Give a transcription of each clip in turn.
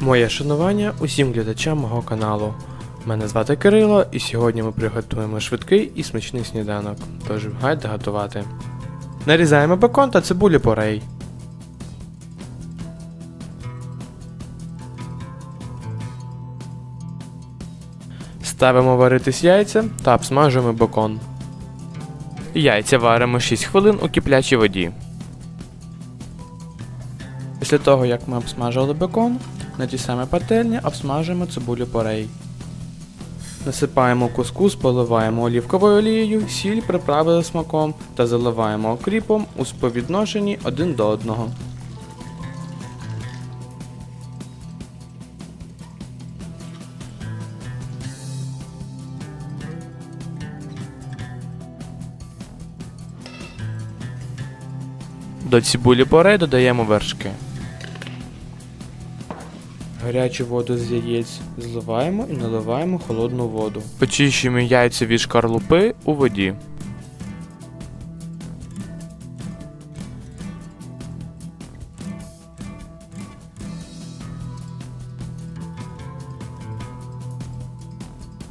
Моє шанування усім глядачам мого каналу. Мене звати Кирило, і сьогодні ми приготуємо швидкий і смачний сніданок. Тож гайда готувати. Нарізаємо бекон та цибулю порей. Ставимо варитись яйця та обсмажуємо бекон. Яйця варимо 6 хвилин у киплячій воді. Після того, як ми обсмажили бекон, на тій самій пательні обсмажуємо цибулю порей. Насипаємо кускус, поливаємо олівковою олією, сіль приправи за смаком та заливаємо окріпом у співвідношенні один до одного. До цибулі порей додаємо вершки. Гарячу воду з яєць зливаємо і наливаємо холодну воду. Очищуємо яйця від шкарлупи у воді.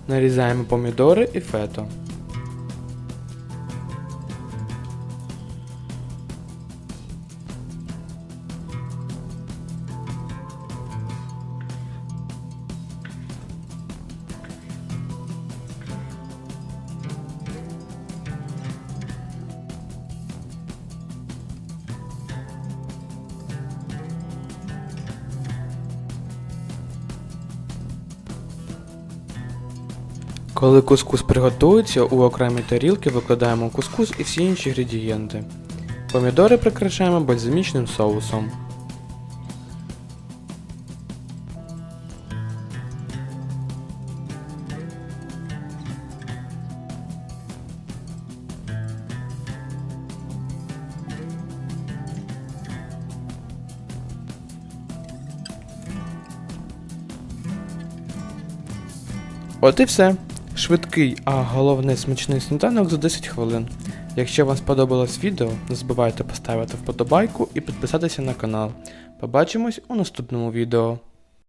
Нарізаємо помідори і фето. Коли кускус приготується, у окремі тарілки викладаємо кускус і всі інші інгредієнти. Помідори прикрашаємо бальзамічним соусом. От і все. Швидкий, а головне смачний сніданок за 10 хвилин. Якщо вам сподобалось відео, не забувайте поставити вподобайку і підписатися на канал. Побачимось у наступному відео.